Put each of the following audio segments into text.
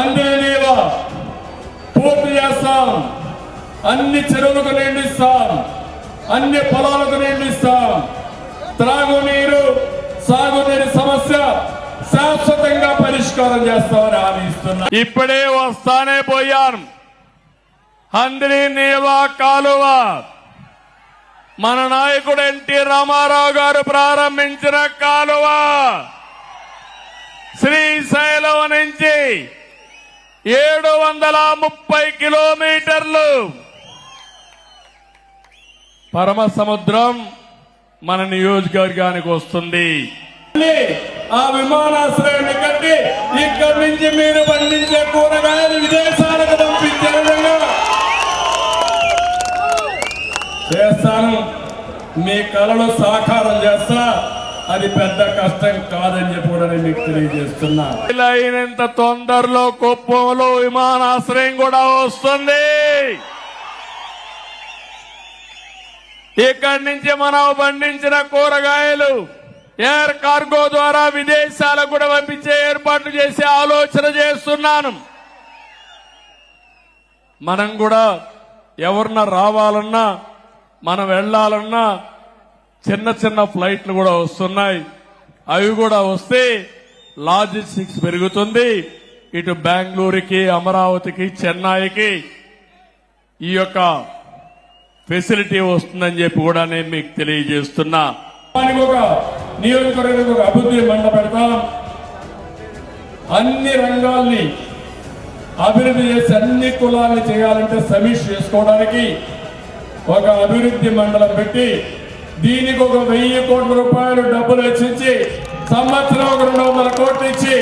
అందరి నీళ్ళ పూర్తి చేస్తాం. అన్ని చెరువులకు నీళ్ళు ఇస్తాం. అన్ని పొలాలకు నీళ్ళు ఇస్తాం. త్రాగునీరు సాగునీరు సమస్య శాశ్వతంగా పరిష్కారం చేస్తామని హామీ ఇస్తున్నా. ఇప్పుడే వస్తానే పోయాను అందరి నీవా కాలువ. మన నాయకుడు ఎన్టీ రామారావు గారు ప్రారంభించిన కాలువ. శ్రీశైలం నుంచి ఏడు వందల ముప్పై కిలోమీటర్లు. పరమ సముద్రం మన నియోజకవర్గానికి వస్తుంది. ఆ విమానాశ్రయాన్ని కట్టి ఇక్కడి నుంచి మీరు పండించే కూరగాయలు విదేశాలకు పంపించే విధంగా. చేస్తాను మీ కళలు సాకారం చేస్తా. అది పెద్ద కష్టం కాదని చెప్పి కూడా నేను మీకు తెలియజేస్తున్నా. అయినంత తొందరలో కుప్పంలో విమానాశ్రయం కూడా వస్తుంది. ఇక్కడి నుంచి మనం పండించిన కూరగాయలు ఎయిర్ కార్గో ద్వారా విదేశాలకు కూడా పంపించే ఏర్పాట్లు చేసే ఆలోచన చేస్తున్నాను. మనం కూడా ఎవరన్నా రావాలన్నా మనం వెళ్ళాలన్నా చిన్న చిన్న ఫ్లైట్లు కూడా వస్తున్నాయి. అవి కూడా వస్తే లాజిస్టిక్స్ పెరుగుతుంది. ఇటు బెంగళూరుకి అమరావతికి చెన్నైకి ఈ యొక్క ఫెసిలిటీ వస్తుందని చెప్పి కూడా నేను మీకు తెలియజేస్తున్నా. దానికి ఒక నియోజకవర్గానికి ఒక అభివృద్ధి మండ పెడతాం. అన్ని రంగాల్ని అభివృద్ధి చేసి అన్ని కులాల్ని చేయాలంటే సమీక్ష చేసుకోవడానికి ఒక అభివృద్ధి మండలం పెట్టి దీనికి ఒక వెయ్యి కోట్ల రూపాయలు డబ్బులు వెచ్చించి సంవత్సరం ఒక రెండు వందల కోట్లు ఇచ్చి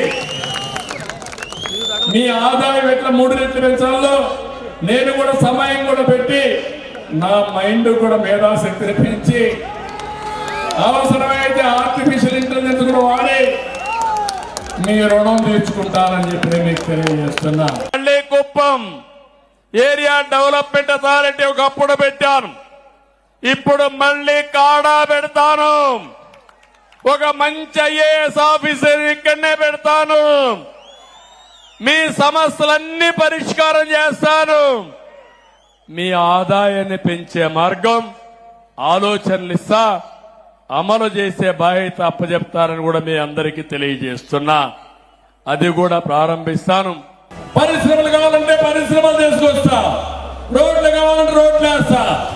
మీ ఆదాయం ఎట్లా మూడు రెట్లు పెంచాలో నేను కూడా సమయం కూడా పెట్టి నా మైండ్ కూడా మేధాశక్తిని పెంచి అవసరమైతే ఆర్టిఫిషియల్ ఇంటెలిజెన్స్ కూడా వాడి మీ రుణం తీర్చుకుంటానని చెప్పి నేను మీకు తెలియజేస్తున్నా. మళ్ళీ కుప్పం ఏరియా డెవలప్మెంట్ అథారిటీ ఒకప్పుడు పెట్టాను ఇప్పుడు మళ్ళీ కాడా పెడతాను. ఒక మంచి ఐఏఎస్ ఆఫీసర్ ఇక్కడనే పెడతాను. మీ సమస్యలన్నీ పరిష్కారం చేస్తాను. మీ ఆదాయాన్ని పెంచే మార్గం ఆలోచనలు ఇస్తా అమలు చేసే బాధ్యత అప్పచెప్తారని కూడా మీ అందరికీ తెలియజేస్తున్నా. అది కూడా ప్రారంభిస్తాను. పరిశ్రమలు కావాలంటే పరిశ్రమలు తీసుకొస్తా. రోడ్లు కావాలంటే రోడ్లు వేస్తా.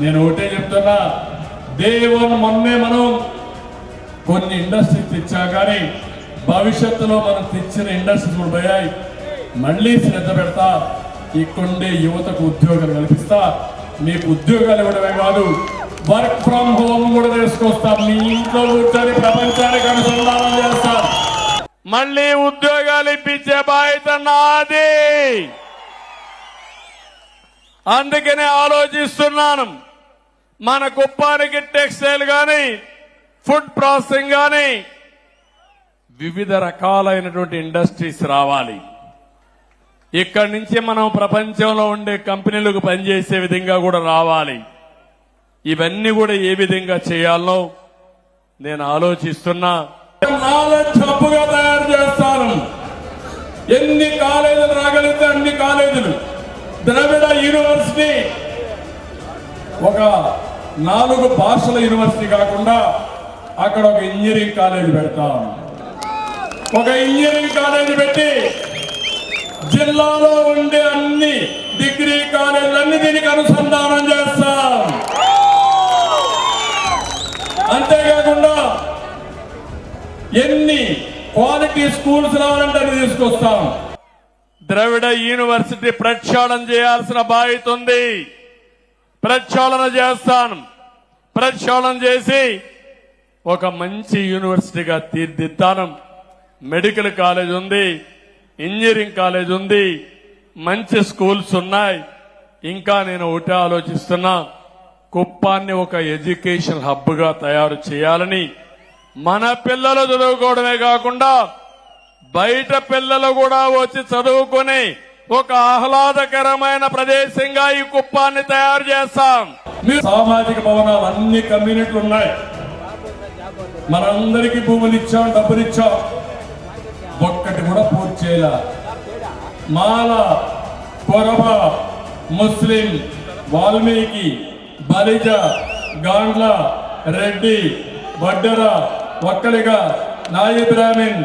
నేను ఒకటే చెప్తున్నా దేవుని మొన్నే మనం కొన్ని ఇండస్ట్రీస్ తెచ్చా కానీ భవిష్యత్తులో మనం తెచ్చిన ఇండస్ట్రీస్ కూడా పోయాయి మళ్ళీ శ్రద్ధ పెడతా ఇక్కడుండే యువతకు ఉద్యోగాలు కల్పిస్తా. మీకు ఉద్యోగాలు ఇవ్వడమే కాదు వర్క్ ఫ్రమ్ హోమ్ కూడా తీసుకొస్తాం. మీ ఇంట్లో కూర్చొని ప్రపంచానికి అనుసంధానం చేస్తాం. మళ్ళీ ఉద్యోగాలు ఇప్పించే బాధ్యత నాది. అందుకనే ఆలోచిస్తున్నాను. మన కుప్పానికి టెక్స్టైల్ గాని ఫుడ్ ప్రాసెసింగ్ గాని వివిధ రకాలైనటువంటి ఇండస్ట్రీస్ రావాలి. ఇక్కడి నుంచి మనం ప్రపంచంలో ఉండే కంపెనీలకు పనిచేసే విధంగా కూడా రావాలి. ఇవన్నీ కూడా ఏ విధంగా చేయాలో నేను ఆలోచిస్తున్నా. నాలెడ్జ్ తయారు చేస్తాను. ఎన్ని కాలేజీలు రాగలిగితే అన్ని కాలేజీలు. ద్రవిడ యూనివర్సిటీ ఒక నాలుగు భాషల యూనివర్సిటీ కాకుండా అక్కడ ఒక ఇంజనీరింగ్ కాలేజ్ పెడతాం. ఒక ఇంజనీరింగ్ కాలేజ్ పెట్టి జిల్లాలో ఉండే అన్ని డిగ్రీ కాలేజీలన్నీ దీనికి అనుసంధానం చేస్తాం. అంతేకాకుండా ఎన్ని క్వాలిటీ స్కూల్స్ రావాలంటే అది తీసుకొస్తాం. ద్రవిడ యూనివర్సిటీ ప్రక్షాళన చేయాల్సిన బాధ్యత ఉంది. ప్రక్షాళన చేస్తాను. ప్రక్షాళన చేసి ఒక మంచి యూనివర్సిటీగా తీర్దిద్దాను. మెడికల్ కాలేజ్ ఉంది ఇంజనీరింగ్ కాలేజ్ ఉంది మంచి స్కూల్స్ ఉన్నాయి. ఇంకా నేను ఒకటే ఆలోచిస్తున్నా కుప్పాన్ని ఒక ఎడ్యుకేషన్ హబ్గా తయారు చేయాలని. మన పిల్లలు చదువుకోవడమే కాకుండా బయట పిల్లలు కూడా వచ్చి చదువుకొని ఒక ఆహ్లాదకరమైన ప్రదేశంగా ఈ కుప్పాన్ని తయారు చేస్తాం. సామాజిక భవనాలు అన్ని కమ్యూనిటీలు ఉన్నాయి. మనందరికీ భూములు ఇచ్చాం డబ్బులు ఇచ్చాం. ఒక్కటి కూడా పూర్తి చేయాల. మాల కొరవ ముస్లిం వాల్మీకి బలిజ గాండ్ల రెడ్డి వడ్డెర ఒక్కడిగా నాయి బ్రాహ్మిన్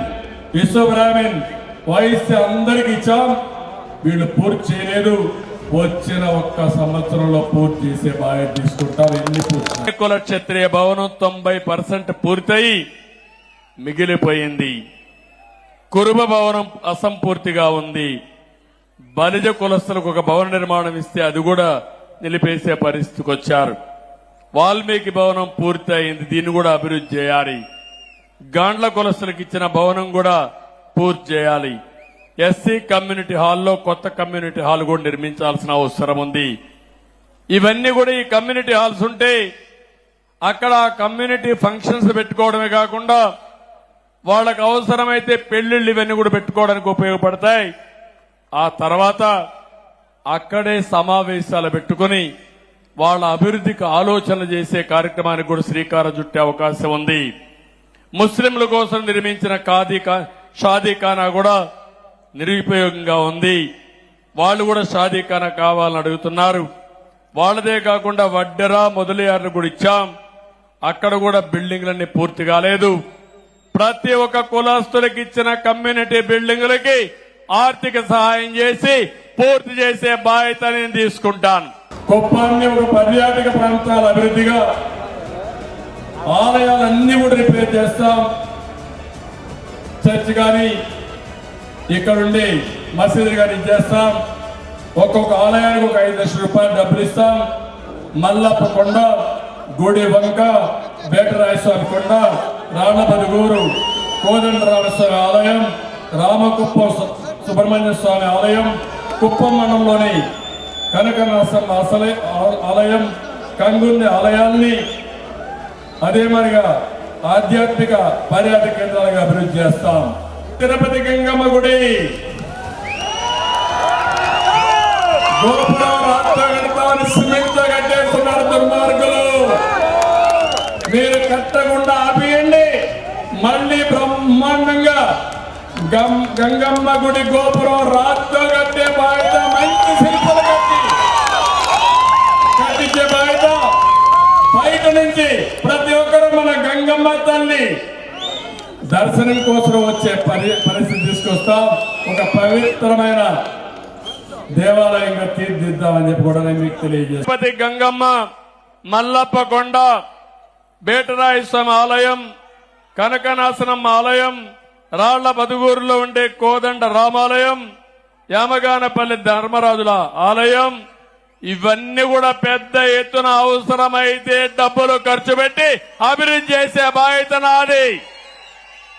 విశ్వ బ్రాహ్మిన్ వైశ్య అందరికి ఇచ్చాం. వీళ్ళు పూర్తి చేయలేదు. వచ్చిన ఒక్క సంవత్సరంలో పూర్తి చేసే బాధ్యత తీసుకుంటారు. ఎన్ని కుల క్షత్రియ భవనం తొంభై పర్సెంట్ పూర్తయి మిగిలిపోయింది. కురుబ భవనం అసంపూర్తిగా ఉంది. బలిజ కులస్తులకు ఒక భవన నిర్మాణం ఇస్తే అది కూడా నిలిపేసే పరిస్థితికి వచ్చారు. వాల్మీకి భవనం పూర్తి అయింది దీన్ని కూడా అభివృద్ధి చేయాలి. గాండ్ల కులస్తులకు ఇచ్చిన భవనం కూడా పూర్తి చేయాలి. ఎస్సీ కమ్యూనిటీ హాల్లో కొత్త కమ్యూనిటీ హాల్ కూడా నిర్మించాల్సిన అవసరం ఉంది. ఇవన్నీ కూడా ఈ కమ్యూనిటీ హాల్స్ ఉంటే అక్కడ ఆ కమ్యూనిటీ ఫంక్షన్స్ పెట్టుకోవడమే కాకుండా వాళ్ళకు అవసరమైతే పెళ్ళిళ్ళు ఇవన్నీ కూడా పెట్టుకోవడానికి ఉపయోగపడతాయి. ఆ తర్వాత అక్కడే సమావేశాలు పెట్టుకుని వాళ్ళ అభివృద్ధికి ఆలోచనలు చేసే కార్యక్రమానికి కూడా శ్రీకారం చుట్టే అవకాశం ఉంది. ముస్లింల కోసం నిర్మించిన ఖాదీ షాదీ ఖానా కూడా నిరుపయోగంగా ఉంది. వాళ్ళు కూడా సాధీకరణ కావాలని అడుగుతున్నారు. వాళ్ళదే కాకుండా వడ్డెరా మొదలయ్యారు కూడా ఇచ్చాం. అక్కడ కూడా బిల్డింగ్లన్నీ పూర్తి కాలేదు. ప్రతి ఒక్క కులాస్తులకు ఇచ్చిన కమ్యూనిటీ బిల్డింగులకి ఆర్థిక సహాయం చేసి పూర్తి చేసే బాధ్యత నేను తీసుకుంటాను. కుప్పాన్ని ఒక పర్యాటక ప్రాంతాల అభివృద్ధిగా ఆలయాలన్నీ కూడా రిపేర్ చేస్తాం. చర్చ్ కానీ ఇక్కడుండి మసీదు కానీ చేస్తాం ఒక్కొక్క ఆలయానికి ఒక ఐదు లక్షల రూపాయలు డబ్బులు ఇస్తాం. మల్లప్ప కొండ గుడి వంక బేటరాయస్వామి కొండ రాళ్ళపదిగూరు కోదండరామస్వామి ఆలయం రామకుప్పం సుబ్రహ్మణ్య స్వామి ఆలయం కుప్పం మండలంలోని కనకనాసం అసలే ఆలయం కంగుంది ఆలయాల్ని అదే మరిగా ఆధ్యాత్మిక పర్యాటక కేంద్రాలుగా అభివృద్ధి చేస్తాం. తిరుపతి గంగమ్మ గుడి గోపురం రాత్రి సిమెంట్తో కట్టేస్తున్నారు దుర్మార్గులు. మీరు కట్టకుండా ఆపియండి. మళ్ళీ బ్రహ్మాండంగా గంగమ్మ గుడి గోపురం రాత్తో కట్టే బాధ్యత మంచి శిల్పలు కట్టి కట్టించే బాధ్యత బయట నుంచి ప్రతి ఒక్కరు మన గంగమ్మ తల్లి దర్శనం కోసం వచ్చే పరి పరిస్థితి తీసుకొస్తాం. ఒక పవిత్రమైన దేవాలయంగా తీర్చిద్దామని చెప్పి కూడా నేను మీకు తెలియజేస్తాను గంగమ్మ మల్లప్ప కొండ బేటరాయ స్వామి ఆలయం కనకనాశనం ఆలయం రాళ్ళ బదుగూరులో ఉండే కోదండ రామాలయం యామగానపల్లి ధర్మరాజుల ఆలయం ఇవన్నీ కూడా పెద్ద ఎత్తున అవసరమైతే డబ్బులు ఖర్చు పెట్టి అభివృద్ధి చేసే బాధ్యత నాది.